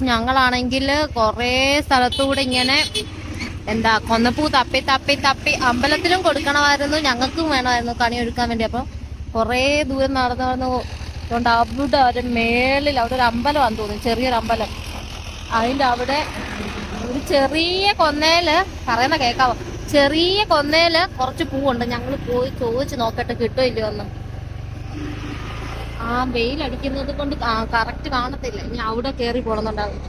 Guys ഞങ്ങളാണെങ്കിൽ കുറേ സ്ഥലത്തുകൂടെ ഇങ്ങനെ എന്താ കൊന്നപ്പൂ തപ്പി തപ്പി തപ്പി അമ്പലത്തിലും കൊടുക്കണമായിരുന്നു ഞങ്ങൾക്കും വേണമായിരുന്നു കണി ഒരുക്കാൻ വേണ്ടി. അപ്പം കുറേ ദൂരം നടന്നു നടന്നു അതുകൊണ്ട് അവിടെ ഒരു മേളിൽ അവിടെ ഒരു അമ്പലമാണെന്ന് തോന്നുന്നു ചെറിയൊരു അമ്പലം. അതിന്റെ അവിടെ ഒരു ചെറിയ കൊന്നേൽ പറയുന്ന കേൾക്കാവോ? ചെറിയ കൊന്നേൽ കുറച്ച് പൂവുണ്ട്. ഞങ്ങൾ പോയി ചോദിച്ച് നോക്കട്ടെ കിട്ടോ ഇല്ലയോ എന്ന്. ആ വെയിൽ അടിക്കുന്നത് കൊണ്ട് കറക്റ്റ് കാണത്തില്ല. ഇനി അവിടെ കേറി പോണെന്നുണ്ടാവും.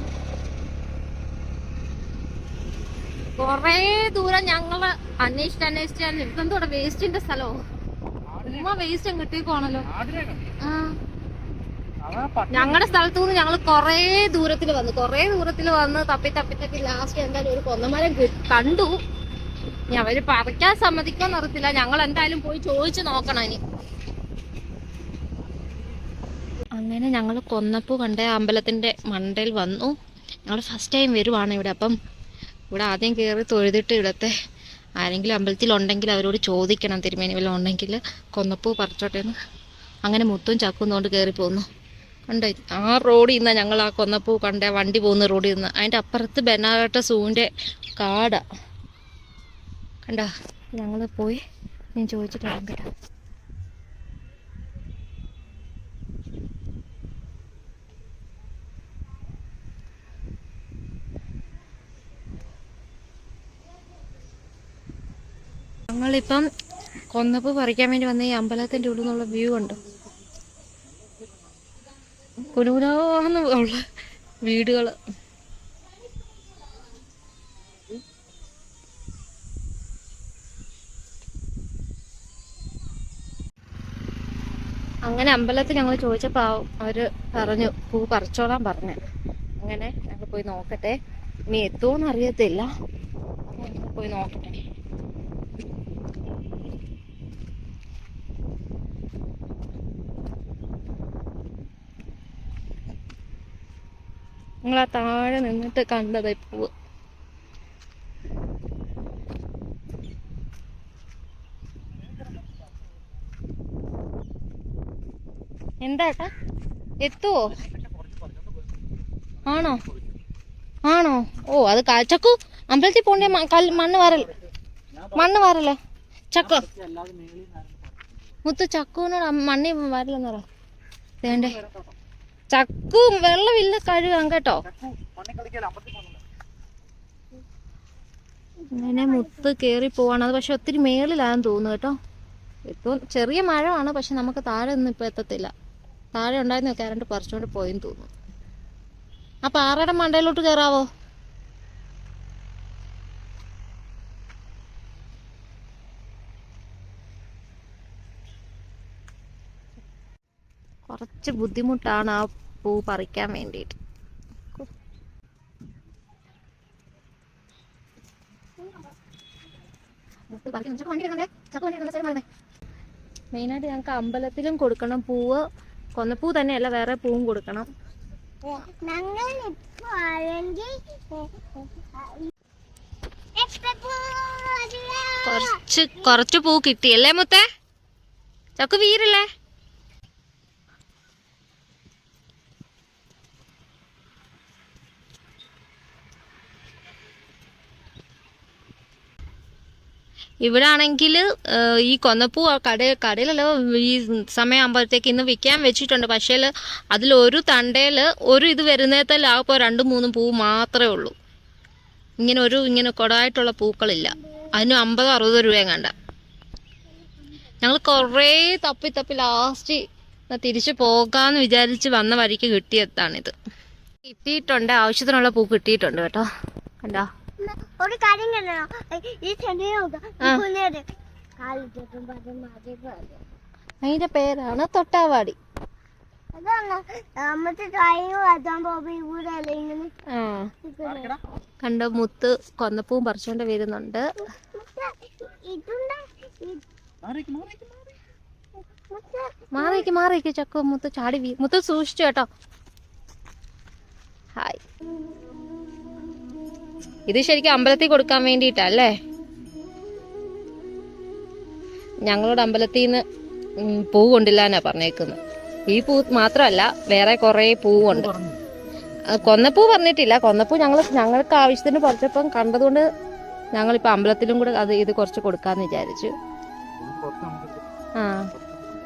കൊറേ ദൂരം ഞങ്ങൾ അന്വേഷിച്ച് അന്വേഷിച്ച് ഇതെന്തോടെ വേസ്റ്റിന്റെ സ്ഥലോ? ഉമ്മ വേസ്റ്റ് കിട്ടിയേക്കോണല്ലോ ആ. ഞങ്ങളുടെ സ്ഥലത്തു നിന്ന് ഞങ്ങൾ കൊറേ ദൂരത്തിൽ വന്നു. കൊറേ ദൂരത്തിൽ വന്ന് തപ്പി തപ്പി തപ്പി ലാസ്റ്റ് എന്തായാലും ഒരു കൊന്നമരം കണ്ടു. അവർ പറിക്കാൻ സമ്മതിക്കുമെന്ന് ഞങ്ങൾ എന്തായാലും പോയി ചോദിച്ചു നോക്കണം ഇനി. അങ്ങനെ ഞങ്ങൾ കൊന്നപ്പൂ കണ്ട അമ്പലത്തിന്റെ മണ്ടയിൽ വന്നു. ഞങ്ങൾ ഫസ്റ്റ് ടൈം വരുവാണ് ഇവിടെ. അപ്പം ഇവിടെ ആദ്യം കയറി തൊഴുതിട്ട് ഇവിടുത്തെ ആരെങ്കിലും അമ്പലത്തിലുണ്ടെങ്കിൽ അവരോട് ചോദിക്കണം. തിരുമേനി വല്ലതും ഉണ്ടെങ്കിൽ കൊന്നപ്പൂ പറിച്ചോട്ടെ എന്ന്. അങ്ങനെ മുത്തും ചക്കും കൊണ്ട് കയറി പോന്നു. കണ്ട? ആ റോഡിൽ നിന്നാണ് ഞങ്ങൾ ആ കൊന്നപ്പൂ കണ്ട വണ്ടി പോകുന്ന റോഡിൽ നിന്ന് അതിന്റെ അപ്പുറത്ത് ബെനാട്ട സൂവിന്റെ കാടാ. കണ്ടാ? ഞങ്ങൾ പോയി. ഞാൻ ചോദിച്ചിട്ട് വരാം കേട്ടോ. ഞങ്ങളിപ്പം കൊന്നപ്പ് പറിക്കാൻ വേണ്ടി വന്ന ഈ അമ്പലത്തിന്റെ ഉള്ളിൽ നിന്നുള്ള വ്യൂ ഉണ്ട് കുനുകുനാന്ന് ഉള്ള വീടുകൾ. അങ്ങനെ അമ്പലത്തിൽ ഞങ്ങൾ ചോദിച്ചപ്പോൾ അവർ പറഞ്ഞു പൂ പറിച്ചോളാൻ പറഞ്ഞു. അങ്ങനെ ഞങ്ങൾ പോയി നോക്കട്ടെ. ഇനി എത്തുമോന്ന് അറിയത്തില്ല. പോയി നോക്കട്ടെ. നിങ്ങൾ ആ താഴെ നിന്നിട്ട് കണ്ടതായി പൂവ്. എന്താ ഏട്ടാ? എത്തുവോ? ആണോ? ആണോ? ഓ അത് ചക്കു അമ്പലത്തിൽ പോണ്ടേ മണ്ണ് വാരൽ മണ്ണ് വാരല്ലേ? ചക്ക. മുത്തു ചക്കുവിനോട് മണ്ണി വാരലെന്ന് പറ. വേണ്ടേ ചക്കു വെള്ളമില്ല കഴുകാൻ കേട്ടോ. അങ്ങനെ മുത്ത് കേറി പോവാണ്. അത് പക്ഷെ ഒത്തിരി മേളിലാന്ന് തോന്നുന്നു കേട്ടോ. ഇപ്പം ചെറിയ മഴയാണ് പക്ഷെ നമുക്ക് താഴെ ഒന്നും ഇപ്പൊ എത്തത്തില്ല. താഴെ ഉണ്ടായിരുന്ന കരണ്ട് പറിച്ചുകൊണ്ട് പോയെന്ന് തോന്നുന്നു. ആ പാറയുടെ മണ്ടയിലോട്ട് കയറാവോ കുറച്ച് ബുദ്ധിമുട്ടാണ് ആ പൂ പറിക്കാൻ വേണ്ടിയിട്ട്. മെയിനായിട്ട് ഞങ്ങൾക്ക് അമ്പലത്തിലും കൊടുക്കണം പൂവ്. കൊന്നപ്പൂ തന്നെയല്ല വേറെ പൂവും കൊടുക്കണം. കുറച്ച് കുറച്ച് പൂ കിട്ടിയല്ലേ മുത്തേ? ചക്കു വീരല്ലേ? ഇവിടെ ആണെങ്കിൽ ഈ കൊന്നപ്പൂ കട കടയിലല്ല ഈ സമയമാകുമ്പോഴത്തേക്ക് ഇന്ന് വിൽക്കാൻ വെച്ചിട്ടുണ്ട്. പക്ഷേ അതിൽ ഒരു തണ്ടയിൽ ഒരു ഇത് വരുന്നേത്തല്ല ആകപ്പോൾ രണ്ടും മൂന്നും പൂ മാത്രമേ ഉള്ളൂ. ഇങ്ങനെ ഒരു ഇങ്ങനെ കൊടായിട്ടുള്ള പൂക്കളില്ല. അതിന് അമ്പത് അറുപത് രൂപയും കണ്ട. ഞങ്ങൾ കുറേ തപ്പി തപ്പി ലാസ്റ്റ് തിരിച്ചു പോകാമെന്ന് വിചാരിച്ച് വന്ന വഴിക്ക് കിട്ടിയതാണിത്. കിട്ടിയിട്ടുണ്ട്. ആവശ്യത്തിനുള്ള പൂ കിട്ടിയിട്ടുണ്ട് കേട്ടോ. കണ്ടോ? ഒരു കാര്യം കണ്ടോ ഈ അതിന്റെ പേരാണ് തൊട്ടാവാടി. കണ്ടോ മുത്ത് കൊന്നപ്പൂവും പറിച്ചോണ്ട് വരുന്നുണ്ട്. മാറിക്ക് മാറിക്ക് ചക്കു മുത്ത് ചാടി വീ മുത്ത് സൂക്ഷിച്ചു കേട്ടോ. ഹായ്. ഇത് ശരിക്കും അമ്പലത്തിൽ കൊടുക്കാൻ വേണ്ടിയിട്ടല്ലേ? ഞങ്ങളോട് അമ്പലത്തിൽ നിന്ന് പൂ കൊണ്ടില്ലാന്നാ പറഞ്ഞേക്കുന്നത് ഈ പൂ മാത്രമല്ല വേറെ കുറേ പൂവുണ്ട്. കൊന്നപ്പൂ പറഞ്ഞിട്ടില്ല. കൊന്നപ്പൂ ഞങ്ങൾ ഞങ്ങൾക്ക് ആവശ്യത്തിന് കുറച്ചപ്പം കണ്ടതുകൊണ്ട് ഞങ്ങളിപ്പോൾ അമ്പലത്തിലും കൂടെ അത് ഇത് കുറച്ച് കൊടുക്കാമെന്ന് വിചാരിച്ചു. ആ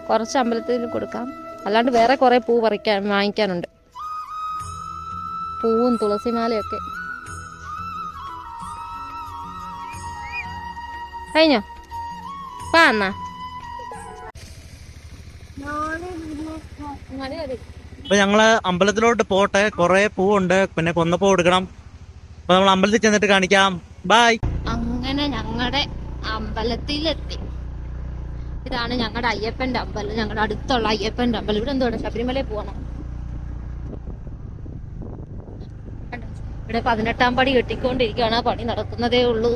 കുറച്ച് അമ്പലത്തിൽ കൊടുക്കാം. അല്ലാണ്ട് വേറെ കുറേ പൂ പറിക്കാൻ വാങ്ങിക്കാനുണ്ട്. പൂവും തുളസിമാലയൊക്കെ. കഴിഞ്ഞോ? പാ എന്നാ. അപ്പൊ ഞങ്ങൾ അമ്പലത്തിലോട്ട് പോട്ടെ. കുറെ പൂവുണ്ട്. പിന്നെ കൊന്നപ്പൂ കൊടുക്കണം അപ്പൊ നമ്മൾ അമ്പലത്തിൽ ചെന്നിട്ട് കാണിക്കാം. ബായ് അങ്ങനെ ഞങ്ങളുടെ അമ്പലത്തിലെത്തി. ഇതാണ് ഞങ്ങളുടെ അയ്യപ്പന്റെ അമ്പലം. ഞങ്ങളുടെ അടുത്തുള്ള അയ്യപ്പന്റെ അമ്പലം. ഇവിടെ എന്തോടെ ശബരിമലയിൽ പോകണം കണ്ടോ? ഇവിടെ പതിനെട്ടാം പടി കെട്ടിക്കൊണ്ടിരിക്കുകയാണ്. ആ പണി നടക്കുന്നതേ ഉള്ളൂ.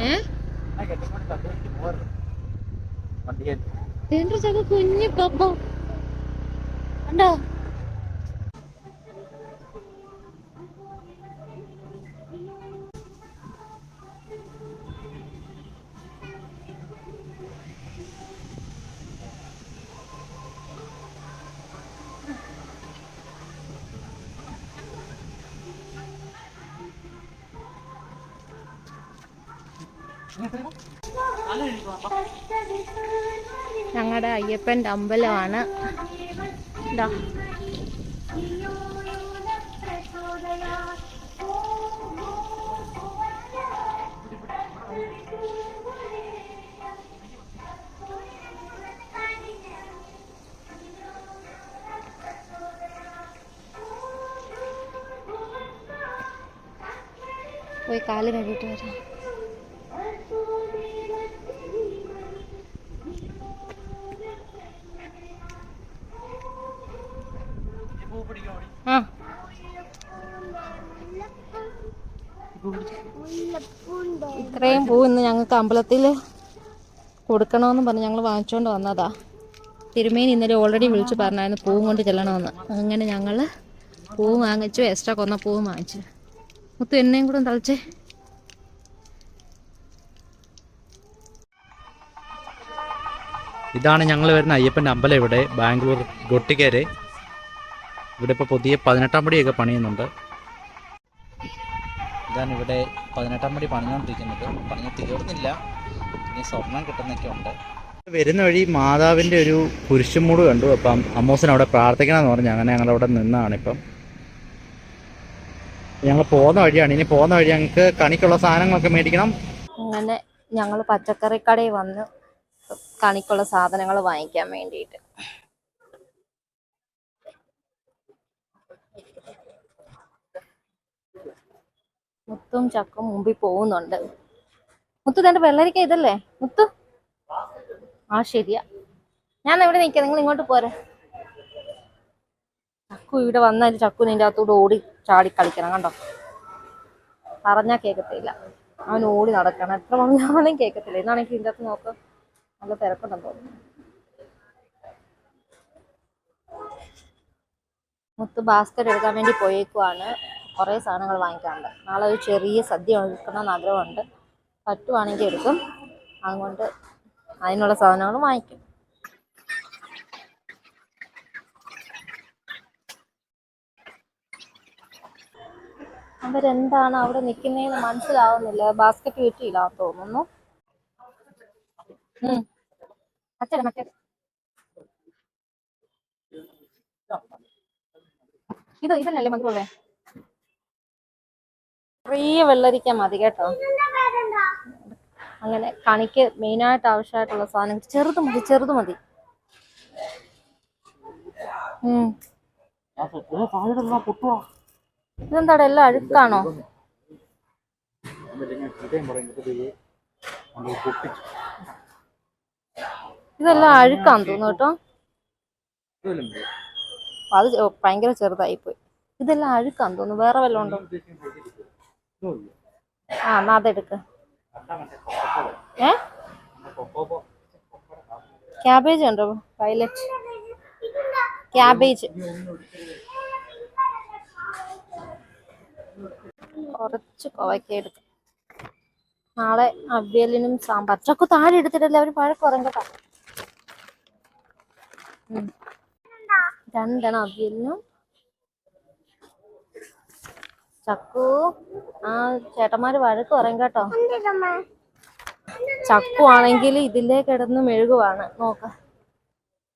ഏ? എന്റെ ചക കുഞ്ഞു കപ്പ കണ്ടോ? ഞങ്ങളുടെ അയ്യപ്പന്റെ അമ്പലമാണ്. പോയി കാൽ കഴുകിട്ട് വരാം. ഇത്രയും പൂ ഇന്ന് ഞങ്ങൾക്ക് അമ്പലത്തിൽ കൊടുക്കണമെന്ന് പറഞ്ഞ് ഞങ്ങൾ വാങ്ങിച്ചുകൊണ്ട് വന്നതാ. തിരുമേനി ഇന്നലെ ഓൾറെഡി വിളിച്ചു പറഞ്ഞായിരുന്നു പൂവും കൊണ്ട് ചെല്ലണമെന്ന്. അങ്ങനെ ഞങ്ങൾ പൂ വാങ്ങിച്ചു എക്സ്ട്രാ കൊന്ന പൂവും വാങ്ങിച്ചു. മുത്തു എന്നെയും കൂടെ തളിച്ചേ. ഇതാണ് ഞങ്ങൾ വരുന്ന അയ്യപ്പന്റെ അമ്പലം ഇവിടെ ബാംഗ്ലൂർ ഗൊട്ടിക്കേര് ഇവിടെ ഇപ്പോൾ പുതിയ പതിനെട്ടാം പടിയൊക്കെ പണിയുന്നുണ്ട്. ഇതാണ് ഇവിടെ പതിനെട്ടാം പടി പണിഞ്ഞുകൊണ്ടിരിക്കുന്നത്. പണിഞ്ഞ് തീർന്നില്ല. ഇനി സ്വർണം കിട്ടുന്നൊക്കെ ഉണ്ട്. വരുന്ന വഴി മാതാവിന്റെ ഒരു കുരിശുമൂട് കണ്ടു. അപ്പം അമ്മോസൻ അവിടെ പ്രാർത്ഥിക്കണമെന്ന് പറഞ്ഞു. അങ്ങനെ ഞങ്ങൾ അവിടെ നിന്നാണ് ഇപ്പം. ഞങ്ങൾ പോകുന്ന വഴിയാണ്. ഇനി പോകുന്ന വഴി ഞങ്ങൾക്ക് കണിക്കുള്ള സാധനങ്ങളൊക്കെ മേടിക്കണം. അങ്ങനെ ഞങ്ങൾ പച്ചക്കറി കടയിൽ വന്ന് കണിക്കുള്ള സാധനങ്ങൾ വാങ്ങിക്കാൻ വേണ്ടിയിട്ട്. മുത്തും ചക്കും മുമ്പിൽ പോകുന്നുണ്ട്. മുത്തു തന്റെ വെള്ളരിക്ക ഇതല്ലേ? മുത്തു? ആ ശരിയാ. ഞാൻ എവിടെ നിൽക്കാം. നിങ്ങൾ ഇങ്ങോട്ട് പോരെ. ചക്കു ഇവിടെ വന്നാൽ ചക്കു നിന്റെ അകത്തൂടെ ഓടി ചാടി കളിക്കണം കണ്ടോ? പറഞ്ഞാ കേക്കത്തില്ല. അവൻ ഓടി നടക്കണം. എത്ര പറഞ്ഞാലും കേക്കത്തില്ല. ഇന്നാണെങ്കിൽ ഇതിന്റെ അകത്ത് നോക്ക്. നല്ല തിരക്കുണ്ടെന്ന് തോന്നുന്നു. മുത്ത് ഭാസ്കർ എടുക്കാൻ വേണ്ടി പോയേക്കുവാണ്. കുറേ സാധനങ്ങൾ വാങ്ങിക്കാറുണ്ട്. നാളെ ഒരു ചെറിയ സദ്യ എടുക്കണമെന്ന് ആഗ്രഹമുണ്ട്. പറ്റുവാണെങ്കിൽ എടുക്കും. അതുകൊണ്ട് അതിനുള്ള സാധനങ്ങൾ വാങ്ങിക്കും. അവരെന്താണ് അവിടെ നിൽക്കുന്നതെന്ന് മനസ്സിലാവുന്നില്ല. ബാസ്ക്കറ്റ് കിട്ടിയില്ല തോന്നുന്നു. അച്ഛനെ മറ്റേത് ഇത് ഇതല്ലേ മതിപോലെ ചെറിയ വെള്ളരിക്ക മതി കേട്ടോ. അങ്ങനെ കണിക്ക് മെയിനായിട്ട് ആവശ്യമായിട്ടുള്ള സാധനം ചെറുത് മതി ചെറുത് മതി. ഇതെന്താടാ എല്ലാം അഴുക്കാണോ? ഇതെല്ലാം അഴുക്കാന്ന് തോന്നുന്നു കേട്ടോ. അത് ഭയങ്കര ചെറുതായി പോയി ഇതെല്ലാം അഴുക്കാന്ന് തോന്നുന്നു. വേറെ വല്ലതും ഉണ്ടോ? ആ എന്നാ അതെടുക്ക ഏ? ക്യാബേജ് ഉണ്ടോ? വയലറ്റ് ക്യാബേജ് കുറച്ച് കോവയ്ക്ക എടുക്കാം. നാളെ അവിയലിനും സാമ്പാർ. ചൊക്കെ താഴെ എടുത്തിട്ടല്ലേ അവർ പഴക്കുറങ്ങ കേട്ടോ. രണ്ടെണ്ണം അവിയലിനും ചക്കു. ആ ചേട്ടന്മാര് വഴക്ക് പറയും കേട്ടോ. ചക്കു ആണെങ്കിൽ ഇതിലേ കിടന്ന് മെഴുകുവാണ്. നോക്ക.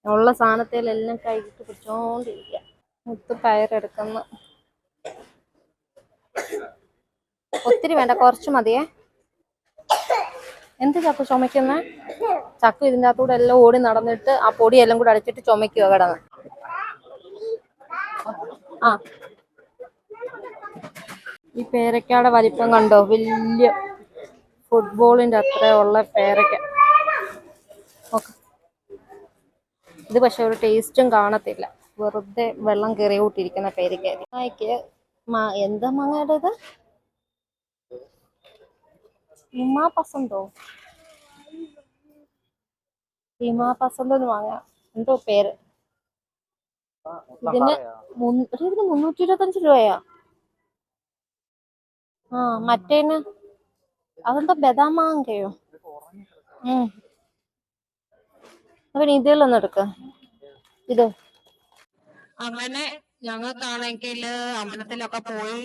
ഉള്ള സാധനത്തിലെല്ലാം കൈയിട്ട് പിടിച്ചോണ്ടിരിക്കുക മുത്ത് പയറെടുക്കുന്നു. ഒത്തിരി വേണ്ട കുറച്ച് മതിയേ. എന്ത് ചക്കു ചുമക്കുന്ന ചക്കു ഇതിന്റെ അകത്തൂടെ എല്ലാം ഓടി നടന്നിട്ട് ആ പൊടി എല്ലാം കൂടെ അടിച്ചിട്ട് ചുമക്കുക കിടന്ന്. ആ ഈ പേരക്കയുടെ വലിപ്പം കണ്ടോ? വലിയ ഫുട്ബോളിന്റെ അത്ര ഉള്ള പേരക്ക. ഇത് പക്ഷെ ഒരു ടേസ്റ്റും കാണത്തില്ല. വെറുതെ വെള്ളം കയറി കൂട്ടിയിരിക്കുന്ന പേരക്ക. മായക്ക്. മാ എന്താ മാങ്ങയുടെ ഇത്? ഇമാ പസന്തോ? ഇമാ പസന്തോന്ന് വാങ്ങ എന്തോ പേര്? ഇതിന് മുൻ- ഒരു ഇതിന് മുന്നൂറ്റി ഇരുപത്തഞ്ച് രൂപയാ. ആ മറ്റേന് അതെന്താ ബദാം മാങ്കയോ ഉം. അപ്പൊ ഇതിലൊന്നും എടുക്ക. ഇത്. അങ്ങനെ ഞങ്ങൾക്കാണെങ്കിൽ അമ്പലത്തിലൊക്കെ പോയി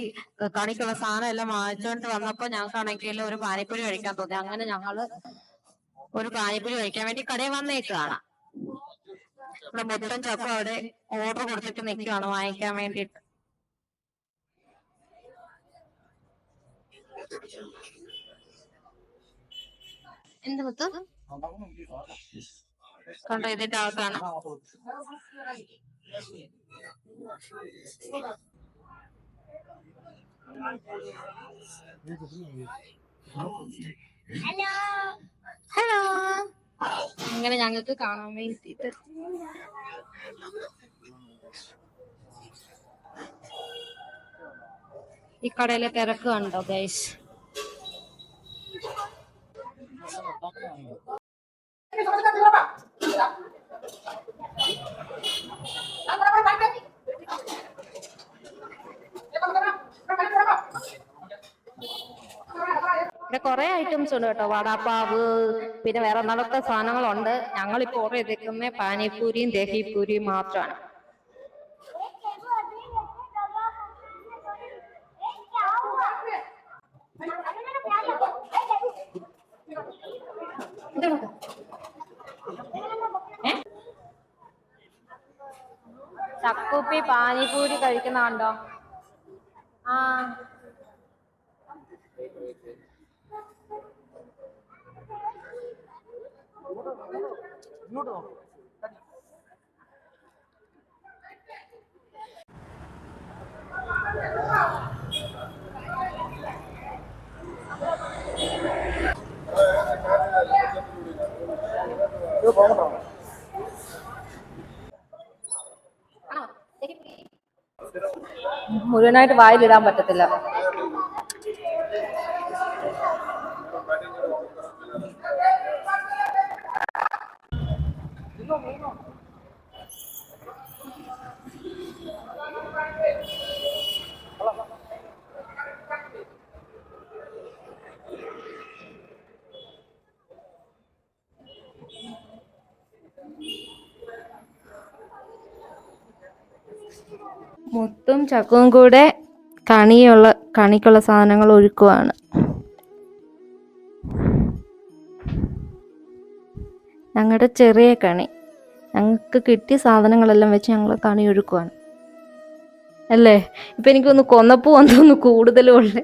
കണിക്കുള്ള സാധനം എല്ലാം വാങ്ങിച്ചോണ്ട് വന്നപ്പോ ഞങ്ങൾക്കാണെങ്കിൽ ഒരു പാനിപ്പൂരി കഴിക്കാൻ തോന്നി. അങ്ങനെ ഞങ്ങൾ ഒരു പാനിപ്പൂരി കഴിക്കാൻ വേണ്ടി കടയിൽ വന്നേക്കാണ് ഇവിടെ മൊത്തം ചക്ക അവിടെ ഓർഡർ കൊടുത്തിട്ട് നിൽക്കുകയാണ് വാങ്ങിക്കാൻ വേണ്ടിയിട്ട്. എന്ത് മുത്തു? കണ്ടോ ഇതിന്റെ അകത്താണ്. ഹലോ. അങ്ങനെ ഞങ്ങൾക്ക് കാണാൻ വേണ്ടിട്ട്. ഈ കടയിലെ തിരക്ക് കണ്ടോ ഗൈസ് ഇവിടെ കുറെ ഐറ്റംസ് ഉണ്ട് കേട്ടോ. വടാപ്പാവ് പിന്നെ വേറെ എന്തൊക്കെ സാധനങ്ങളുണ്ട്. ഞങ്ങളിപ്പോ ഓർഡർ ചെയ്തേക്കുന്ന പാനിപ്പൂരിയും ദഹിപ്പൂരിയും മാത്രമാണ്. ചക്കുപ്പി കഴിക്കുന്നുണ്ടോ? ആ. ഇത് ആ മുഴുവനായിട്ട് വായിലിടാൻ പറ്റത്തില്ല മുത്തും ചക്കവും കൂടെ കണിയുള്ള കണിക്കുള്ള സാധനങ്ങൾ ഒഴുക്കുവാണ് ഞങ്ങളുടെ ചെറിയ കണി. ഞങ്ങൾക്ക് കിട്ടിയ സാധനങ്ങളെല്ലാം വെച്ച് ഞങ്ങൾ കണി ഒഴുക്കുവാണ് അല്ലേ? ഇപ്പൊ എനിക്കൊന്ന് കൊന്നപ്പൂ വന്നൊന്ന് കൂടുതലും ഉള്ളേ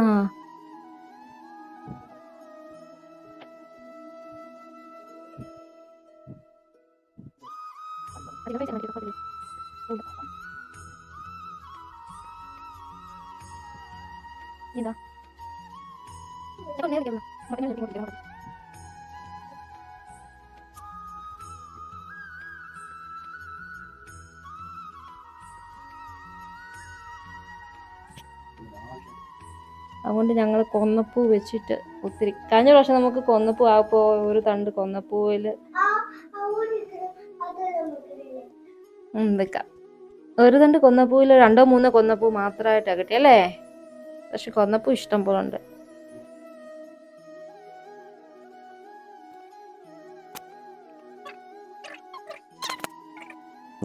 ആ അതുകൊണ്ട് ഞങ്ങൾ കൊന്നപ്പൂ വെച്ചിട്ട് ഒത്തിരി കഴിഞ്ഞ പ്രാവശ്യം നമുക്ക് കൊന്നപ്പൂ ആപ്പോ ഒരു തണ്ട് കൊന്നപ്പൂവിൽ വെക്കാം. ഒരു തണ്ട് കൊന്നപ്പൂവിൽ രണ്ടോ മൂന്നോ കൊന്നപ്പൂ മാത്രമായിട്ടാണ് കിട്ടി അല്ലേ? പക്ഷെ കൊന്നപ്പൂ ഇഷ്ടം പോലെ ഉണ്ട്.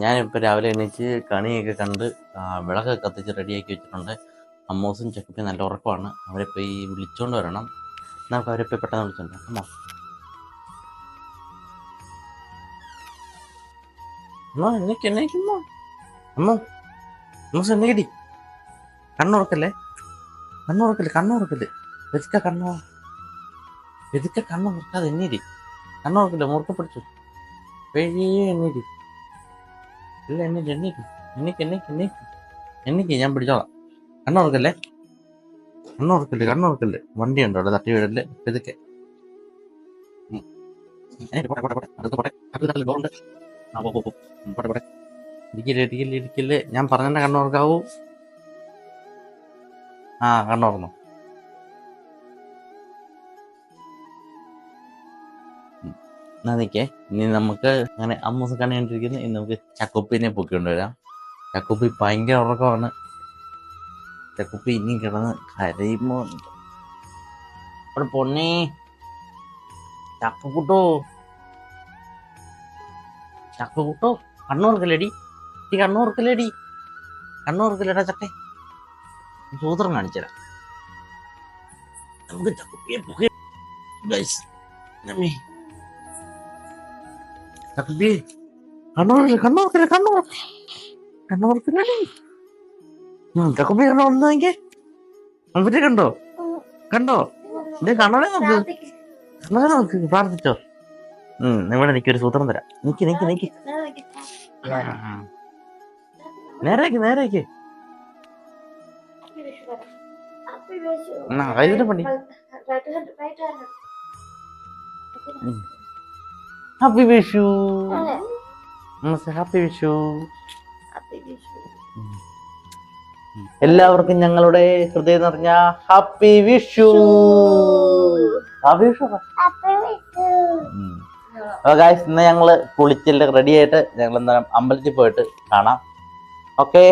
ഞാനിപ്പോൾ രാവിലെ എണീച്ച് കണിയൊക്കെ കണ്ട് വിളക്കൊക്കെ കത്തിച്ച് റെഡിയാക്കി വെച്ചിട്ടുണ്ട്. അമ്മൂസും ചെക്കപ്പി നല്ല ഉറക്കമാണ്. അവരെ പോയി വിളിച്ചോണ്ട് വരണം. നമുക്ക് അവരെ പോയി പെട്ടെന്ന് വിളിച്ചോണ്ട് വരാം. അമ്മോ. അമ്മോ എന്നേക്ക് എന്നേക്കുമ്മോ അമ്മോ. അമ്മൂസ് എന്നേടി കണ്ണുറക്കല്ലേ? കണ്ണുറക്കല്ലേ കണ്ണുറക്കൽ വെതുക്ക കണ്ണു വെതുക്ക കണ്ണു മുറുക്കാതെ എന്നേരി കണ്ണുറക്കില്ല മുറുക്ക പിടിച്ചു. എന്നേരി ഇല്ല എണ്ണീക്ക് എണ്ണീക്ക്. എണ്ണീക്ക് എണ്ണീക്ക് എണ്ണീക്ക്. എണ്ണീക്ക് ഞാൻ പിടിച്ചോളാം. കണ്ണുറക്കല്ലേ? കണ്ണുറക്കല്ലേ കണ്ണുറക്കല്ലേ? വണ്ടി ഉണ്ടോ അവിടെ? തട്ടി വീടല്ലേ? വെതുക്കെ. ഇരിക്കില്ലേ ഇരിക്കില്ലേ ഇരിക്കില്ലേ ഞാൻ പറഞ്ഞ കണ്ണുറക്കാവൂ. ആ കണ്ണോർന്നു എന്നാ നിക്കേ ഇനി നമുക്ക് അങ്ങനെ അമ്മൂസ് കണ്ണി കണ്ടിരിക്കുന്നു. ഇനി നമുക്ക് ചക്കുപ്പിനെ പൊക്കിക്കൊണ്ട് വരാം. ചക്കുപ്പി ഭയങ്കര ഉറക്കമാണ്. ചക്കുപ്പി ഇനി കിടന്ന് കരയുമ്പോ അവിടെ പൊന്നേ ചക്കുകുട്ടോ ചക്കുകുട്ടോ കണ്ണൂർക്കല്ലേടി ഈ കണ്ണൂർക്കല്ലേടി കണ്ണൂർക്കല്ലേടാ ചക്കെ. സൂത്രം കാണിച്ചുതരാം. നമുക്ക് ചക്കുപ്പി കണ്ണൂർക്കില്ല കണ്ണൂർക്കില്ല കണ്ണൂർ കണ്ണൂർക്കില്ലടി ചക്കുപ്പി കണ്ടോ ഒന്ന് നോക്കിയേ. അമ്പറ്റി കണ്ടോ? കണ്ടോ? ഇത് കണ്ണനെ നോക്ക്. കണ്ണനെ നോക്ക്. പ്രാർത്ഥിച്ചോ. ഉം ഇവിടെ നിക്ക് ഒരു സൂത്രം തരാം. നിക്ക് നിക്ക് നിക്ക്. നേരേക്ക് നേരേക്ക് എന്നാ കൈതിട്ട് പണി. ഹാപ്പി വിഷു ഹാപ്പി വിഷു എല്ലാവർക്കും ഞങ്ങളുടെ ഹൃദയം നിറഞ്ഞ happy Vishu happy Vishu guys ഇന്ന് ഞങ്ങൾ കുളിച്ചില്ല റെഡി ആയിട്ട് ഞങ്ങൾ എന്താ അമ്പലത്തിൽ പോയിട്ട് കാണാം. ഓക്കെ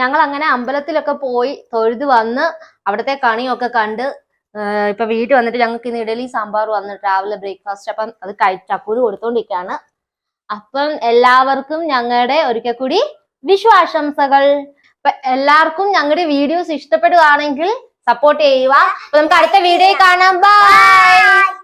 ഞങ്ങൾ അങ്ങനെ അമ്പലത്തിലൊക്കെ പോയി തൊഴുത് വന്ന് അവിടത്തെ കണിയൊക്കെ കണ്ട് ഇപ്പൊ വീട്ടിൽ വന്നിട്ട് ഞങ്ങൾക്ക് ഇന്ന് ഇഡലി സാമ്പാർ വന്ന് രാവിലെ ബ്രേക്ക്ഫാസ്റ്റ്. അപ്പം അത് കഴിച്ച അക്കൂര് കൊടുത്തോണ്ടിരിക്കാണ്. അപ്പം എല്ലാവർക്കും ഞങ്ങളുടെ ഒരിക്കൽ കൂടി വിഷു ആശംസകൾ എല്ലാവർക്കും ഞങ്ങളുടെ വീഡിയോസ് ഇഷ്ടപ്പെടുകയാണെങ്കിൽ സപ്പോർട്ട് ചെയ്യുക. അപ്പൊ നമുക്ക് അടുത്ത വീഡിയോ കാണാം. ബൈ